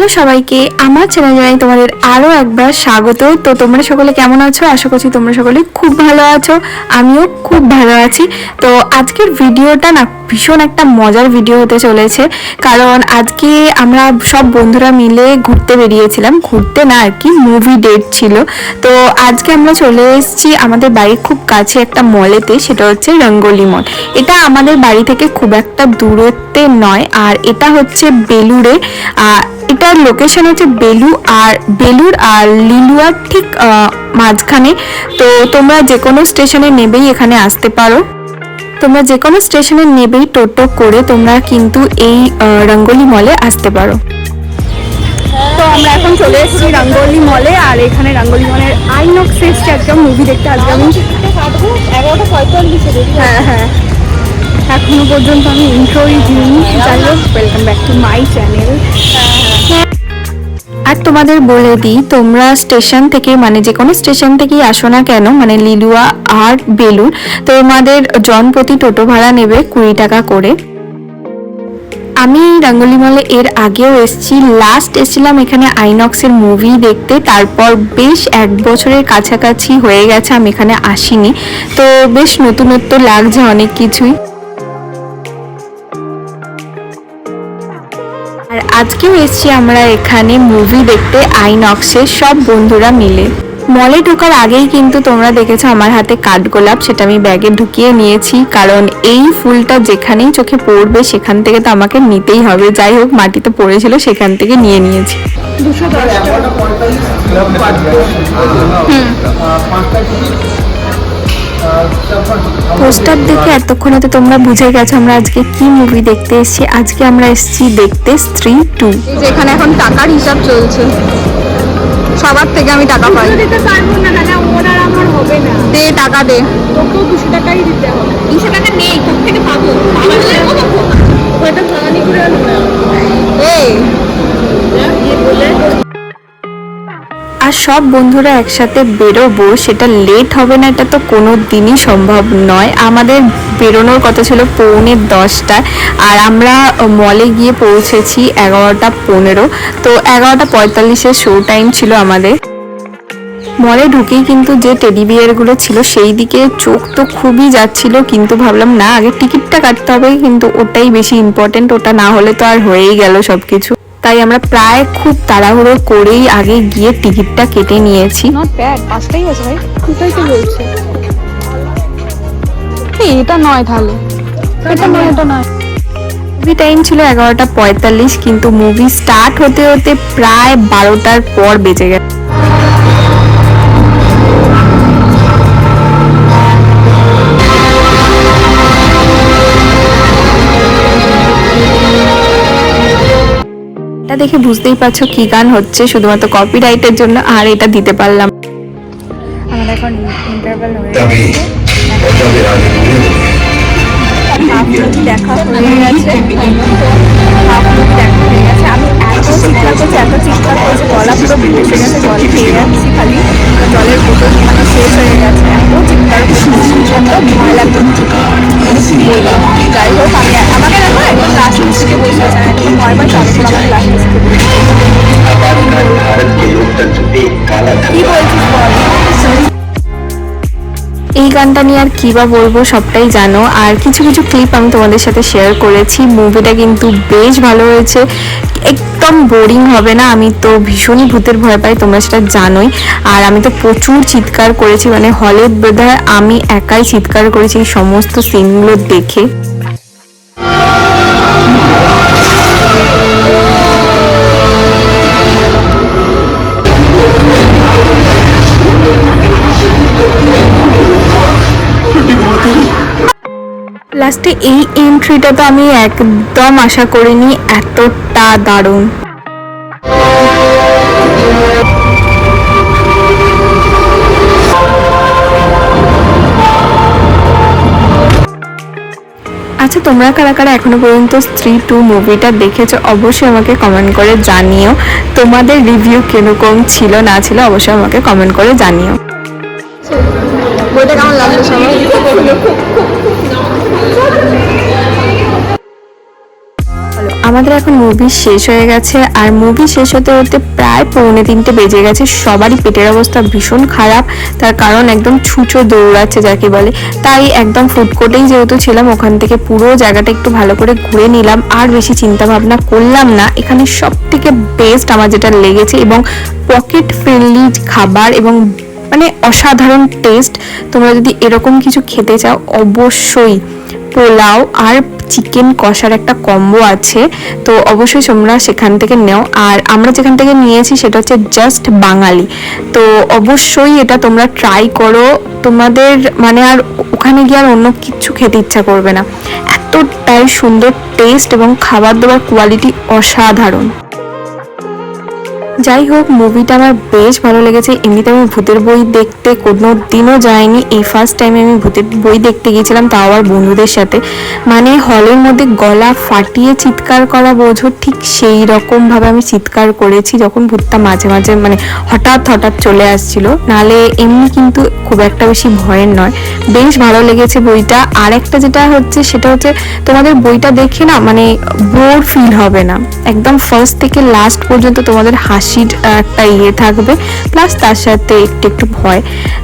Hello সবাইকে আমার channel জানাই তোমাদের আরও একবার স্বাগত। তো তোমরা সকলে কেমন আছো? আশা করছি তোমরা সকলে খুব ভালো আছো আমিও খুব ভালো আছি। তো আজকের ভিডিওটা না ভীষণ একটা মজার ভিডিও হতে চলেছে কারণ আজকে আমরা সব বন্ধুরা মিলে ঘুরতে বেরিয়েছিলাম। ঘুরতে না আর কি মুভি ডেট ছিল। তো আজকে আমরা চলে এসেছি আমাদের বাড়ির খুব কাছে একটা মলেতে সেটা হচ্ছে রঙ্গোলি মল। এটা আমাদের বাড়ি থেকে খুব একটা দূরত্বে নয় আর এটা হচ্ছে বেলুড়ে। আহ, এটার লোকেশন হচ্ছে বেলু আর বেলুর আর লিলুয়ার ঠিক মাঝখানে। তো তোমরা যে কোনো স্টেশনে নেবেই এখানে আসতে পারো। তোমরা যে কোনো স্টেশনে নেবেই টোটো করে তোমরা কিন্তু এই রঙ্গোলি মলে আসতে পারো। তো আমরা এখন চলে এসেছি রঙ্গোলি মলে আর এখানে রঙ্গোলি মলের আইনক্স এসছে একটা মুভি দেখতে আজকে আমি এগারোটা পঁয়তাল্লিশে হ্যাঁ হ্যাঁ। এখনও পর্যন্ত আমি ইন্ট্রোই দিইনি। যাই হোক welcome back to my channel আর তোমাদের বলে দিই, তোমরা স্টেশন থেকে মানে যে কোনো স্টেশন থেকেই আসো না কেন মানে লিলুয়া আর বেলুন তোমাদের জনপ্রতি টোটো ভাড়া নেবে কুড়ি টাকা করে। আমি রঙ্গলি মলে এর আগেও এসেছি লাস্ট এসেছিলাম এখানে আইনক্সের মুভি দেখতে, তারপর বেশ এক বছরের কাছাকাছি হয়ে গেছে, আমি এখানে আসিনি। তো বেশ নতুনত্ব লাগছে অনেক কিছুই। আজকেও এসেছি আমরা এখানে মুভি দেখতে আইনক্সে সব বন্ধুরা মিলে। মলে ঢোকার আগেই কিন্তু তোমরা দেখেছ আমার হাতে কাঠগোলাপ সেটা আমি ব্যাগে ঢুকিয়ে নিয়েছি। কারণ এই ফুলটা যেখানেই চোখে পড়বে সেখান থেকে তো আমাকে নিতেই হবে। যাই হোক মাটিতে পড়েছিল সেখান থেকে নিয়ে নিয়েছি। দুশো পোস্টার দেখে এতক্ষণ এতক্ষণে তোমরা বুঝে গেছো আমরা আজকে কি মুভি দেখতে এসেছি। আজকে আমরা এসেছি দেখতে স্ত্রী টু যেখানে এখন টাকার হিসাব চলছে। সবার থেকে আমি টাকা পাই। দিতে পারব না দাদা ওর আর আমার হবে না। দে টাকা দে। তোকেও দুশো টাকাই দিতে হবে। দুশো টাকা নেই পাবো? ওটা ভাঙানি করে এই। আর সব বন্ধুরা একসাথে বেরোবো, সেটা লেট হবে না, এটা তো কোনো দিনই সম্ভব নয়। আমাদের বেরোনোর কথা ছিল পৌনে দশটায় আর আমরা মলে গিয়ে পৌঁছেছি এগারোটা পনেরো। তো এগারোটা পঁয়তাল্লিশের শো টাইম ছিল আমাদের। মলে ঢুকেই কিন্তু যে টেডি বিয়ারগুলো ছিল, সেই দিকে চোখ তো খুবই যাচ্ছিল, কিন্তু ভাবলাম, না, আগে টিকিটটা কাটতে হবে। কিন্তু ওটাই বেশি ইম্পর্টেন্ট ওটা না হলে তো আর হয়েই গেল সব কিছু তাই আমরা প্রায় খুব তাড়াহুড়ো করেই আগে গিয়ে টিকিটটা কেটে নিয়েছি। নট ব্যাড পাঁচটাই আছে ভাই। কোথায় তো বলছে এটা নয় তাহলে। এটা নয় এটা নয়। মুভি টাইম ছিল এগারোটা পঁয়তাল্লিশ কিন্তু মুভি স্টার্ট হতে হতে প্রায় বারোটার পর বেজে গেছে। এটা দেখে বুঝতেই পারছ কি গান হচ্ছে শুধুমাত্র কপিরাইটের জন্য আর এটা দিতে পারলাম। এখন ইন্টারভেল হয়ে দেখা হয়ে গেছে। হাফ দেখা হয়ে গেছে। আমি এত চিৎকার করছি এত চিৎকার করছি গলা পুরো ফেটে গেছে জল খেয়ে যাচ্ছি। গানটা নিয়ে আর কী বা বলব সবটাই জানো। আর কিছু কিছু ক্লিপ আমি তোমাদের সাথে শেয়ার করেছি। মুভিটা কিন্তু বেশ ভালো হয়েছে। একদম বোরিং হবে না? আমি তো ভীষণই ভূতের ভয় পাই, তোমরা সেটা জানোই। আর আমি তো প্রচুর চিৎকার করেছি মানে হলে বোধহয় আমি একাই চিৎকার করেছি এই সমস্ত সিনগুলো দেখে। লাস্টে এই এন্ট্রিটা তো আমি একদম আশা করিনি, এতটা দারুণ। আচ্ছা তোমরা কারা কারা এখনও পর্যন্ত স্ত্রী টু মুভিটা দেখেছ, অবশ্যই আমাকে কমেন্ট করে জানিও। তোমাদের রিভিউ কীরকম ছিল, না ছিল, অবশ্যই আমাকে কমেন্ট করে জানিও। বইটা কেমন লাগল সবাই? আমাদের এখন মুভি শেষ হয়ে গেছে, আর মুভি শেষ হতে হতে প্রায় পৌনে তিনটে বেজে গেছে। সবারই পেটের অবস্থা ভীষণ খারাপ, তার কারণ একদম ছুঁচো দৌড়াচ্ছে যাকে বলে। তাই একদম ফুড কোর্টেই যেহেতু ছিলাম, ওখান থেকে পুরো জায়গাটা একটু ভালো করে ঘুরে নিলাম। আর বেশি চিন্তা ভাবনা করলাম না, এখানে সব থেকে বেস্ট আমার যেটা লেগেছে এবং পকেট ফ্রেন্ডলি খাবার এবং মানে অসাধারণ টেস্ট তোমরা যদি এরকম কিছু খেতে চাও, অবশ্যই পোলাও আর চিকেন কষার একটা কম্বো আছে। তো অবশ্যই তোমরা সেখান থেকে নেও। আর আমরা যেখান থেকে নিয়েছি সেটা হচ্ছে জাস্ট বাঙালি। তো অবশ্যই এটা তোমরা ট্রাই করো। তোমাদের মানে আর ওখানে গিয়ে আর অন্য কিছু খেতে ইচ্ছা করবে না। এতটাই সুন্দর টেস্ট এবং খাবার দাবার কোয়ালিটি অসাধারণ। যাই হোক মুভিটা আমার বেশ ভালো লেগেছে। এমনিতে আমি ভূতের বই দেখতে কোনো দিনও যাইনি। এই ফার্স্ট টাইমে আমি ভূতের বই দেখতে গিয়েছিলাম, তাও আবার বন্ধুদের সাথে। মানে হলের মধ্যে গলা ফাটিয়ে চিৎকার করা বোঝো, ঠিক সেই রকমভাবে আমি চিৎকার করেছি যখন ভূতটা মাঝে মাঝে মানে হঠাৎ হঠাৎ চলে আসছিল। নালে এমনি কিন্তু খুব একটা বেশি ভয়ের নয়। বেশ ভালো লেগেছে বইটা। আর একটা যেটা হচ্ছে, সেটা হচ্ছে তোমাদের বইটা দেখে না মানে বোর ফিল হবে না। একদম ফার্স্ট থেকে লাস্ট পর্যন্ত তোমাদের হাসির একটা ইয়ে থাকবে প্লাস তার সাথে একটু একটু ভয়।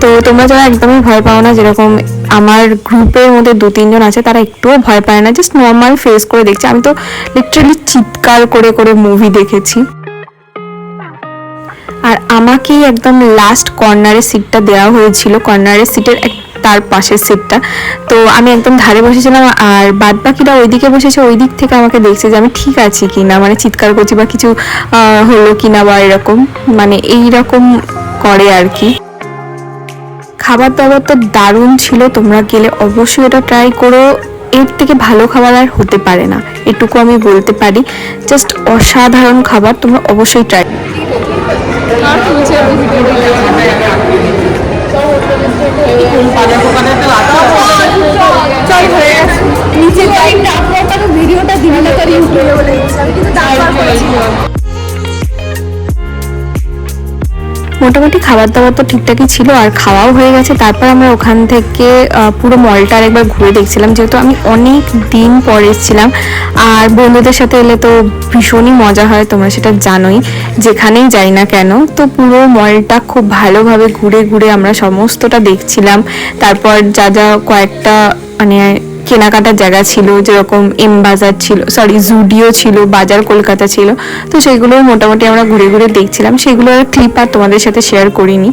তো তোমরা যারা একদমই ভয় পাও না, যেরকম আমার গ্রুপের মধ্যে দু তিনজন আছে, তারা একটুও ভয় পায় না জাস্ট নর্মাল ফেস করে দেখছে। আমি তো লিটারালি চিৎকার করে করে মুভি দেখেছি। আর আমাকেই একদম লাস্ট কর্নারের সিটটা দেওয়া হয়েছিল কর্নারের সিটের এক তার পাশের সিটটা তো আমি একদম ধারে বসেছিলাম আর বাদ বাকিরা ওইদিকে বসেছে ওই দিক থেকে আমাকে দেখছে যে আমি ঠিক আছি কি না মানে চিৎকার করছি বা কিছু হলো কি না বা এরকম মানে এই রকম করে আর কি। খাবার দাবার তো দারুণ ছিল, তোমরা গেলে অবশ্যই এটা ট্রাই করো। এর থেকে ভালো খাবার আর হতে পারে না, এটুকু আমি বলতে পারি। জাস্ট অসাধারণ খাবার, তোমরা অবশ্যই ট্রাই চল হয়ে গেছে। নিচে যাই ভিডিওটা দিবি না তোর ইউটিউবে বলে কিন্তু তারপর মোটামুটি খাবার দাবার তো ঠিকঠাকই ছিল আর খাওয়াও হয়ে গেছে। তারপর আমরা ওখান থেকে পুরো মলটা একবার ঘুরে দেখছিলাম। যেহেতু আমি অনেক দিন পরে এসেছিলাম, আর বন্ধুদের সাথে এলে তো ভীষণই মজা হয়, তোমরা সেটা জানোই। যেখানেই যাই না কেন, তো পুরো মলটা খুব ভালোভাবে ঘুরে ঘুরে আমরা সমস্তটা দেখছিলাম। তারপর যা যা কয়েকটা মানে কেনাকাটার জায়গা ছিল, যেরকম এম বাজার ছিল সরি জুডিও ছিল, বাজার কলকাতা ছিল। তো সেগুলো মোটামুটি আমরা ঘুরে ঘুরে দেখছিলাম। সেগুলোর ক্লিপ আর তোমাদের সাথে শেয়ার করিনি।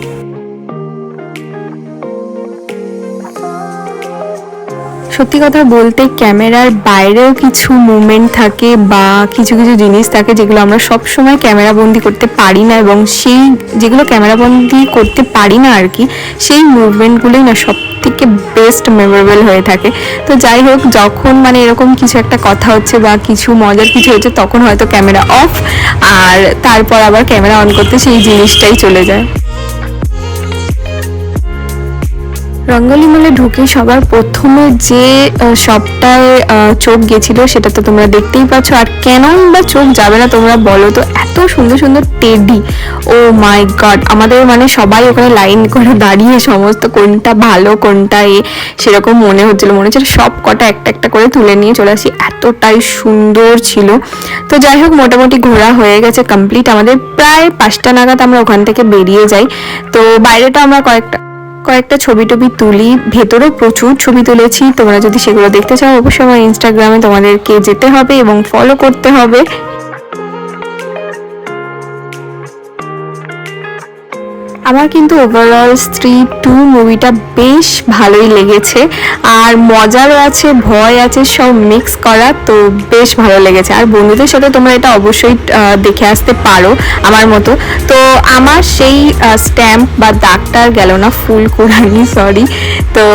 সত্যি কথা বলতে, ক্যামেরার বাইরেও কিছু মুভমেন্ট থাকে বা কিছু কিছু জিনিস থাকে যেগুলো আমরা সব সময় ক্যামেরা বন্দি করতে পারি না এবং সেই যেগুলো ক্যামেরা বন্দি করতে পারি না আর কি, সেই মুভমেন্টগুলোই না সব থেকে বেস্ট মেমোরেবল হয়ে থাকে। তো যাই হোক, যখন মানে এরকম কিছু একটা কথা হচ্ছে বা কিছু মজার কিছু হচ্ছে, তখন হয়তো ক্যামেরা অফ আর তারপর আবার ক্যামেরা অন করতে সেই জিনিসটাই চলে যায়। রঙ্গলি মলে ঢুকে সবার প্রথমে যে শপটায় চোখ গেছিল সেটা তো তোমরা দেখতেই পাচ্ছ। আর কেন বা চোখ যাবে না তোমরা বলো তো, এত সুন্দর সুন্দর টেডি। ও মাই গড, আমাদের মানে সবাই ওখানে লাইন করে দাঁড়িয়ে সমস্ত কোনটা ভালো, কোনটা এ, সেরকম মনে হচ্ছিল মনে হচ্ছিল সব কটা একটা একটা করে তুলে নিয়ে চলে আসি। এতটাই সুন্দর ছিল। তো যাই হোক, মোটামুটি ঘোরা হয়ে গেছে কমপ্লিট আমাদের প্রায় পাঁচটা নাগাদ আমরা ওখান থেকে বেরিয়ে যাই। তো বাইরেটা আমরা কয়েকটা কয়েকটা ছবি টবি তুলি, ভেতরেও প্রচুর ছবি তুলেছি। তোমরা যদি সেগুলো দেখতে চাও, অবশ্যই আমার ইনস্টাগ্রামে তোমাদেরকে যেতে হবে এবং ফলো করতে হবে। আমার কিন্তু ওভারঅল স্ত্রী টু মুভিটা বেশ ভালোই লেগেছে। আর মজারও আছে, ভয় আছে, সব মিক্স করা, তো বেশ ভালো লেগেছে। আর বন্ধুদের সাথে তোমরা এটা অবশ্যই দেখে আসতে পারো আমার মতো। তো আমার সেই স্ট্যাম্প বা দাগটা আর গেল না ফুল কোরআনি সরি তো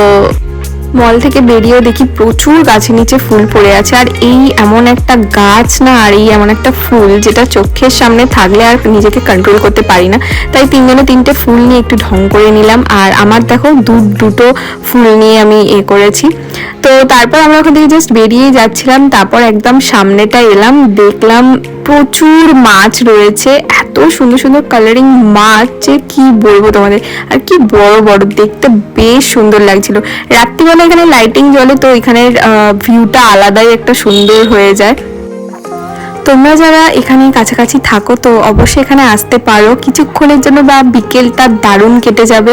মল থেকে বেরিয়েও দেখি প্রচুর গাছের নিচে ফুল পড়ে আছে। আর এই এমন একটা গাছ না, আর এই এমন একটা ফুল যেটা চোখের সামনে থাকলে আর নিজেকে কন্ট্রোল করতে পারি না। তাই তিনজনে তিনটে ফুল নিয়ে একটু ঢং করে নিলাম। আর আমার দেখো দু, দুটো ফুল নিয়ে আমি এ করেছি। তো তারপর আমরা ওখান থেকে জাস্ট বেরিয়ে যাচ্ছিলাম। তারপর একদম সামনেটা এলাম। দেখলাম প্রচুর মাছ রয়েছে। এত সুন্দর সুন্দর কালারিং মাছ যে কি বলব তোমাদের? আর কি বড় বড়, দেখতে বেশ সুন্দর লাগছিল। রাত্রিবেলা এখানে লাইটিং জ্বলে তো এখানের ভিউটা আলাদাই একটা সুন্দর হয়ে যায়। তোমরা যারা এখানে কাছাকাছি থাকো, তো অবশ্যই এখানে আসতে পারো। কিছুক্ষণের জন্য বা বিকেলটা দারুণ কেটে যাবে।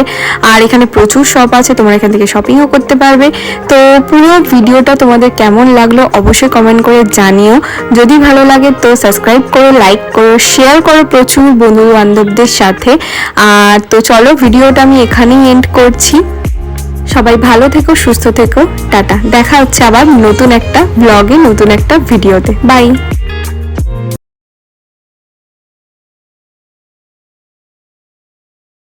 আর এখানে প্রচুর শপ আছে, তোমরা এখান থেকে শপিংও করতে পারবে। তো পুরো ভিডিওটা তোমাদের কেমন লাগল, অবশ্যই কমেন্ট করে জানিও। যদি ভালো লাগে, তো সাবস্ক্রাইব করো লাইক করো শেয়ার করো প্রচুর বন্ধু বান্ধবদের সাথে। আর তো চলো, ভিডিওটা আমি এখানেই এন্ড করছি। সবাই ভালো থেকো, সুস্থ থেকো। টাটা। দেখা হচ্ছে আবার নতুন একটা ব্লগে নতুন একটা ভিডিওতে বাই